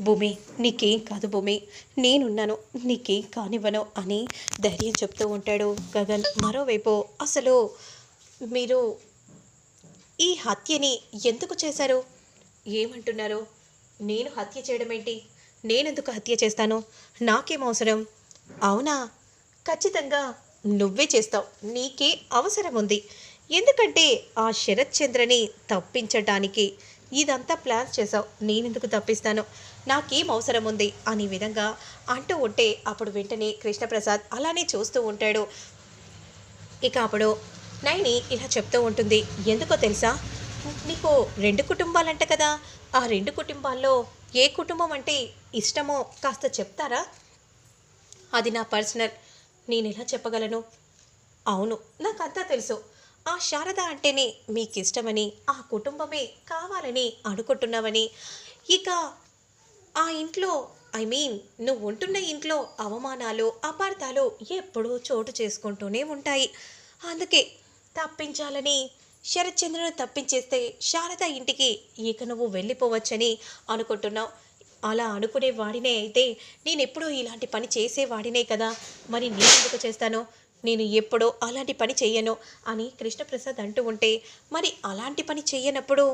భూమి నీకేం కాదు భూమి. నేనున్నాను నీకేం కానివ్వను అని ధైర్యం చెప్తూ ఉంటాడు గగన్. మరోవైపు అసలు మీరు ఈ హత్యని ఎందుకు చేశారు? ఏమంటున్నారు? నేను హత్య చేయడం ఏంటి? నేనెందుకు హత్య చేస్తాను? నాకేం అవసరం? అవునా? ఖచ్చితంగా నువ్వే చేస్తావు. నీకే అవసరం ఉంది. ఎందుకంటే ఆ శరత్ చంద్రని తప్పించటానికి ఇదంతా ప్లాన్ చేశావు. నేనెందుకు తప్పిస్తాను? నాకేం అవసరం ఉంది అనే విధంగా అంటూ ఉంటే అప్పుడు వెంటనే కృష్ణప్రసాద్ అలానే చూస్తూ ఉంటాడు. ఇక అప్పుడు నైని ఇలా చెప్తూ ఉంటుంది. ఎందుకో తెలుసా? నీకు రెండు కుటుంబాలంట కదా. ఆ రెండు కుటుంబాల్లో ఏ కుటుంబం అంటే ఇష్టమో కాస్త చెప్తారా? అది నా పర్సనల్. నేను ఎలా చెప్పగలను? అవును. నాకు అంతా తెలుసు. ఆ శారద అంటేనే మీకు ఇష్టమని ఆ కుటుంబమే కావాలని అనుకుంటున్నావని. ఇక ఆ ఇంట్లో ఐ మీన్ నువ్వు ఉంటున్న ఇంట్లో అవమానాలు అపార్థాలు ఎప్పుడూ చోటు చేసుకుంటూనే ఉంటాయి. అందుకే తప్పించాలని శరత్చంద్రుని తప్పించేస్తే శారద ఇంటికి ఇక నువ్వు వెళ్ళిపోవచ్చని అనుకుంటున్నావు. అలా అనుకునే వాడినే అయితే నేను ఎప్పుడూ ఇలాంటి పని చేసేవాడినే కదా. మరి నేను ఎందుకు చేస్తాను? నేను ఎప్పుడో అలాంటి పని చెయ్యను అని కృష్ణప్రసాద్ అంటూ ఉంటే మరి అలాంటి పని చెయ్యనప్పుడు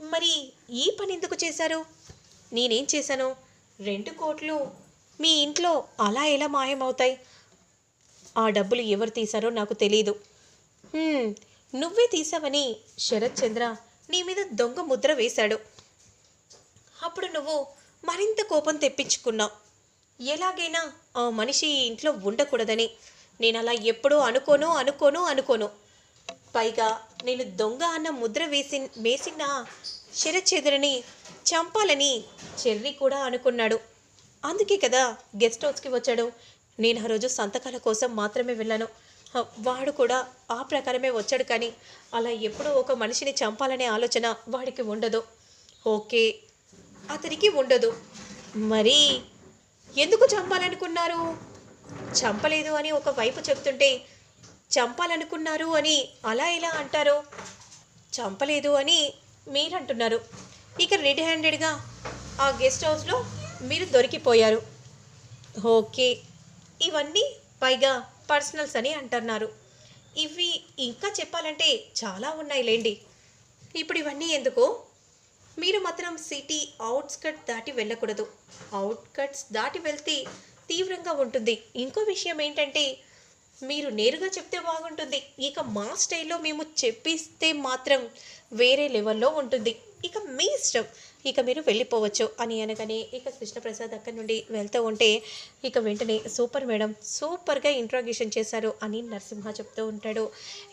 మరి ఈ పని ఎందుకు చేశారు? నేనేం చేశాను? రెండు కోట్లు మీ ఇంట్లో అలా ఎలా మాయమవుతాయి? ఆ డబ్బులు ఎవరు తీశారో నాకు తెలియదు నువ్వే తీసావని శరత్ చంద్ర నీ మీద దొంగ ముద్ర వేశాడు. అప్పుడు నువ్వు మరింత కోపం తెప్పించుకున్నావు. ఎలాగైనా ఆ మనిషి ఇంట్లో ఉండకూడదని నేను అలా ఎప్పుడూ అనుకోను అనుకోను అనుకోను. పైగా నేను దొంగ అన్న ముద్ర వేసి వేసిన శరచెదురని చంపాలని చెర్రి కూడా అనుకున్నాడు. అందుకే కదా గెస్ట్ హౌస్కి వచ్చాడు. నేను ఆ రోజు సంతకాల కోసం మాత్రమే వెళ్ళాను. వాడు కూడా ఆ ప్రకారమే వచ్చాడు కానీ అలా ఎప్పుడూ ఒక మనిషిని చంపాలనే ఆలోచన వాడికి ఉండదు. ఓకే అతనికి ఉండదు. మరి ఎందుకు చంపాలనుకున్నారు? చంపలేదు అని ఒక వైపు చెప్తుంటే చంపాలనుకున్నారు అని అలా ఎలా అంటారు? చంపలేదు అని మీరు అంటున్నారు. ఇక రెడ్ హ్యాండెడ్గా ఆ గెస్ట్ హౌస్లో మీరు దొరికిపోయారు. ఓకే ఇవన్నీ పైగా పర్సనల్స్ అని అంటున్నారు. ఇవి ఇంకా చెప్పాలంటే చాలా ఉన్నాయి లేండి ఇప్పుడు ఇవన్నీ ఎందుకు? మీరు మాత్రం సిటీ అవుట్స్కట్ దాటి వెళ్ళకూడదు. అవుట్కట్స్ దాటి వెళ్తే తీవ్రంగా ఉంటుంది. ఇంకో విషయం ఏంటంటే మీరు నేరుగా చెప్తే బాగుంటుంది. ఇక మా స్టైల్లో మేము చెప్పిస్తే మాత్రం వేరే లెవెల్లో ఉంటుంది. ఇక మీ ఇష్టం. ఇక మీరు వెళ్ళిపోవచ్చు అని అనగానే ఇక కృష్ణప్రసాద్ అక్కడి నుండి వెళ్తూ ఉంటే ఇక వెంటనే సూపర్ మేడం సూపర్గా ఇంట్రాగేషన్ చేశారు అని నరసింహ చెప్తూ ఉంటాడు.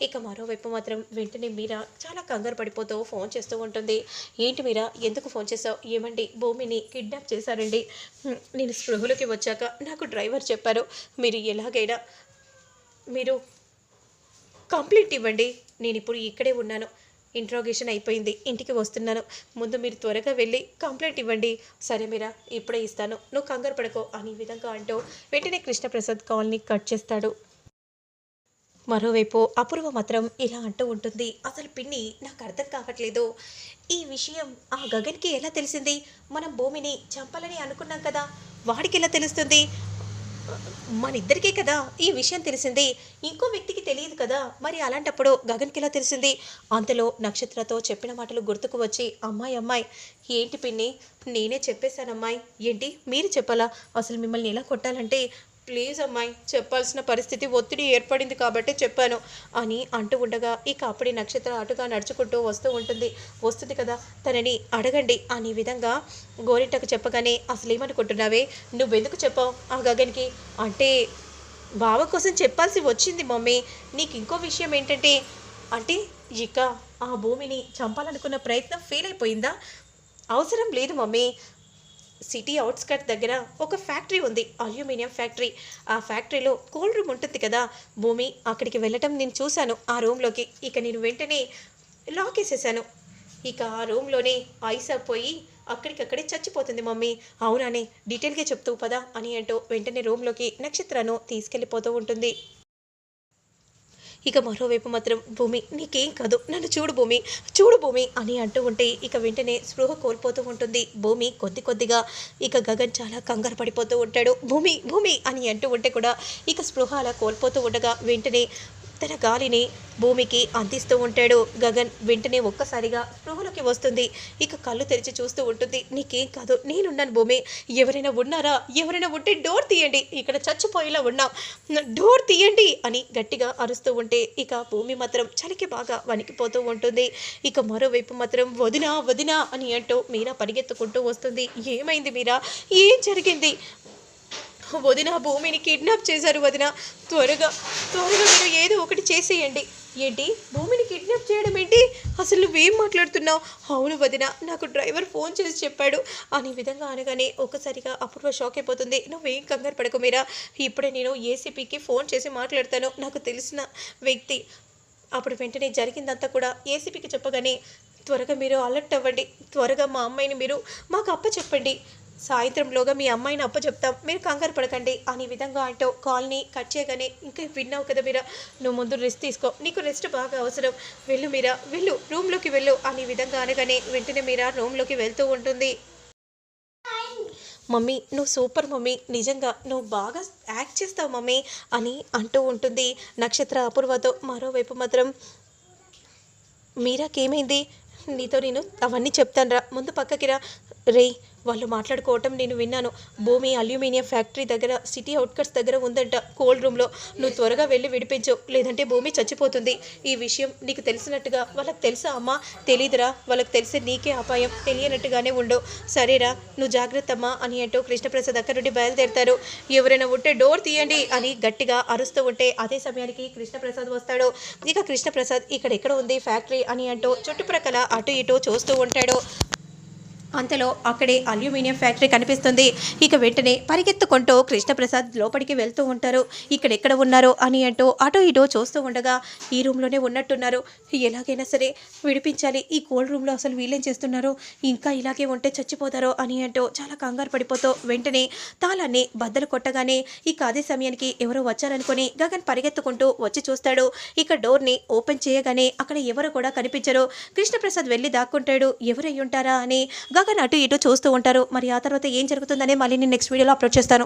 ఇక మరోవైపు మాత్రం వెంటనే మీరా చాలా కంగారు పడిపోతూ ఫోన్ చేస్తూ ఉంటుంది. ఏంటి మీరా ఎందుకు ఫోన్ చేసావు ఏమండి? భూమిని కిడ్నాప్ చేశారండి. నేను స్పృహలోకి వచ్చాక నాకు డ్రైవర్ చెప్పారు మీరు ఎలాగైనా మీరు కంప్లీట్ ఇవ్వండి. నేను ఇప్పుడు ఇక్కడే ఉన్నాను. ఇంట్రోగేషన్ అయిపోయింది. ఇంటికి వస్తున్నాను. ముందు మీరు త్వరగా వెళ్ళి కంప్లైంట్ ఇవ్వండి. సరే మీరా ఇప్పుడే ఇస్తాను. నువ్వు కంగారు పడుకో అని విధంగా అంటూ వెంటనే కృష్ణప్రసాద్ కాల్ని కట్ చేస్తాడు. మరోవైపు అపూర్వ మాత్రం ఇలా అంటూ ఉంటుంది. అసలు పిన్ని నాకు అర్థం కావట్లేదు. ఈ విషయం ఆ గగన్కి ఎలా తెలిసింది? మనం భూమిని చంపాలని అనుకున్నాం కదా. వాడికి ఎలా తెలుస్తుంది? మన ఇద్దరికే కదా ఈ విషయం తెలిసింది. ఇంకో వ్యక్తికి తెలియదు కదా. మరి అలాంటప్పుడు గగన్కి ఎలా తెలిసింది. అంతలో నక్షత్రతో చెప్పిన మాటలు గుర్తుకు వచ్చి అమ్మాయి అమ్మాయి ఏంటి పిన్ని? నేనే చెప్పేశాను అమ్మాయి ఏంటి? మీరు చెప్పాలా? అసలు మిమ్మల్ని ఎలా కొట్టాలంటే ప్లీజ్ అమ్మాయి చెప్పాల్సిన పరిస్థితి ఒత్తిడి ఏర్పడింది కాబట్టి చెప్పాను అని అంటూ ఉండగా ఇక అప్పుడే నక్షత్ర అటుగా నడుచుకుంటూ వస్తూ ఉంటుంది. వస్తుంది కదా తనని అడగండి అని విధంగా గోరింటకు చెప్పగానే అసలు ఏమనుకుంటున్నావే నువ్వెందుకు చెప్పావు ఆ గగన్కి? అంటే బావ కోసం చెప్పాల్సి వచ్చింది మమ్మీ. నీకు ఇంకో విషయం ఏంటంటే అంటే ఇక ఆ భూమిని చంపాలనుకున్న ప్రయత్నం ఫెయిల్ అయిపోయిందా అవసరం లేదు మమ్మీ. సిటీ అవుట్స్కట్ దగ్గర ఒక ఫ్యాక్టరీ ఉంది అల్యూమినియం ఫ్యాక్టరీ. ఆ ఫ్యాక్టరీలో కూల్ రూమ్ ఉంటుంది కదా. భూమి అక్కడికి వెళ్ళటం నేను చూశాను. ఆ రూమ్లోకి ఇక నేను వెంటనే లాక్ వేసేసాను ఇక ఆ రూమ్లోనే ఐస్ పోయి అక్కడికక్కడే చచ్చిపోతుంది మమ్మీ. అవునానే డీటెయిల్గా చెప్తూ పదా అని అంటూ వెంటనే రూమ్లోకి నక్షత్రను తీసుకెళ్ళిపోతూ ఉంటుంది. ఇక మరోవైపు మాత్రం భూమి నీకేం కాదు నన్ను చూడు భూమి చూడు భూమి అని అంటూ ఉంటే ఇక వెంటనే స్పృహ కోల్పోతూ ఉంటుంది. భూమి కొద్ది కొద్దిగా ఇక గగన్ చాలా కంగారు పడిపోతూ ఉంటాడు. భూమి భూమి అని అంటూ ఉంటే కూడా ఇక స్పృహ అలా కోల్పోతూ ఉండగా వెంటనే తన గాలిని భూమికి అందిస్తూ ఉంటాడు. గగన్ వెంటనే ఒక్కసారిగా స్పృహలోకి వస్తుంది. ఇక కళ్ళు తెరిచి చూస్తూ ఉంటుంది. నీకేం కాదు నేనున్నాను భూమి. ఎవరైనా ఉన్నారా? ఎవరైనా ఉంటే డోర్ తీయండి. ఇక్కడ చచ్చిపోయేలా ఉన్నాం. డోర్ తీయండి అని గట్టిగా అరుస్తూ ఉంటే ఇక భూమి మాత్రం చలికి బాగా వణికిపోతూ ఉంటుంది. ఇక మరోవైపు మాత్రం వదినా వదినా అని అంటూ మీరా పరిగెత్తుకుంటూ వస్తుంది. ఏమైంది మీరా? ఏం జరిగింది? వదిన భూమిని కిడ్నాప్ చేశారు వదిన. త్వరగా త్వరగా మీరు ఏదో ఒకటి చేసేయండి. ఏంటి? భూమిని కిడ్నాప్ చేయడం ఏంటి? అసలు నువ్వేం మాట్లాడుతున్నావు? అవును వదిన నాకు డ్రైవర్ ఫోన్ చేసి చెప్పాడు. అనే విధంగా అనగానే ఒక్కసారిగా అపూర్వ షాక్ అయిపోతుంది. నువ్వేం కంగారు పడకు మీరా. ఇప్పుడే నేను ఏసీపీకి ఫోన్ చేసి మాట్లాడతాను. నాకు తెలిసిన వ్యక్తి అప్పుడు వెంటనే జరిగిందంతా కూడా ఏసీపీకి చెప్పగానే త్వరగా మీరు అలర్ట్ అవ్వండి. త్వరగా మా అమ్మాయిని మీరు మాకు అప్ప చెప్పండి సాయంత్రంలోగా మీ అమ్మాయిని అప్ప చెప్తాం మీరు కంగారు పడకండి. అనే విధంగా అంటూ కాల్ని కట్ చేయగానే ఇంకా విన్నావు కదా మీరా నువ్వు ముందు రెస్ట్ తీసుకో. నీకు రెస్ట్ బాగా అవసరం. వెళ్ళు మీరా వెళ్ళు రూమ్లోకి వెళ్ళు. అనే విధంగా అనగానే వెంటనే మీరా రూమ్లోకి వెళ్తూ ఉంటుంది. మమ్మీ నువ్వు సూపర్ మమ్మీ. నిజంగా నువ్వు బాగా యాక్ట్ చేస్తావు మమ్మీ. అని అంటూ ఉంటుంది. నక్షత్ర అపూర్వతో మరోవైపు మాత్రం మీరాకేమైంది? నీతో నేను అవన్నీ చెప్తాను రా ముందు పక్కకి రా. రే వాళ్ళు మాట్లాడుకోవటం నేను విన్నాను. భూమి అల్యూమినియం ఫ్యాక్టరీ దగ్గర సిటీ అవుట్కట్స్ దగ్గర ఉందంట. కోల్డ్ రూమ్లో నువ్వు త్వరగా వెళ్ళి విడిపించు. లేదంటే భూమి చచ్చిపోతుంది. ఈ విషయం నీకు తెలిసినట్టుగా వాళ్ళకి తెలుసా అమ్మా? తెలీదురా. వాళ్ళకి తెలిసే నీకే అపాయం. తెలియనట్టుగానే ఉండు. సరేరా నువ్వు జాగ్రత్త అమ్మా అని అంటూ కృష్ణప్రసాద్ అక్కడ నుండి బయలుదేరుతారు. ఎవరైనా ఉంటే డోర్ తీయండి అని గట్టిగా అరుస్తూ ఉంటే అదే సమయానికి కృష్ణప్రసాద్ వస్తాడు. ఇక కృష్ణప్రసాద్ ఇక్కడ ఎక్కడ ఉంది ఫ్యాక్టరీ అని అంటూ చుట్టుప్రక్కల అటు ఇటు చూస్తూ ఉంటాడు. అంతలో అక్కడే అల్యూమినియం ఫ్యాక్టరీ కనిపిస్తుంది. ఇక వెంటనే పరిగెత్తుకుంటూ కృష్ణప్రసాద్ లోపలికి వెళ్తూ ఉంటారు. ఇక్కడెక్కడ ఉన్నారో ఉన్నారు అని అంటూ అటు ఇటు చూస్తూ ఉండగా ఈ రూమ్లోనే ఉన్నట్టున్నారు. ఎలాగైనా సరే విడిపించాలి. ఈ కోల్డ్ రూమ్లో అసలు వీళ్ళేం చేస్తున్నారు? ఇంకా ఇలాగే ఉంటే చచ్చిపోతారో అని అంటూ చాలా కంగారు పడిపోతూ వెంటనే తాళాన్ని బద్దలు కొట్టగానే ఇక అదే సమయానికి ఎవరో వచ్చారనుకొని గగన్ పరిగెత్తుకుంటూ వచ్చి చూస్తాడు. ఇక డోర్ని ఓపెన్ చేయగానే అక్కడ ఎవరు కూడా కనిపించరు. కృష్ణప్రసాద్ వెళ్ళి దాక్కుంటాడు. ఎవరై ఉంటారా అని గగన్ అటు ఇటు చూస్తూ ఉంటారు. మరి ఆ తర్వాత ఏం జరుగుతుందనే మళ్ళీ నేను నెక్స్ట్ వీడియోలో అప్లోడ్ చేస్తాను.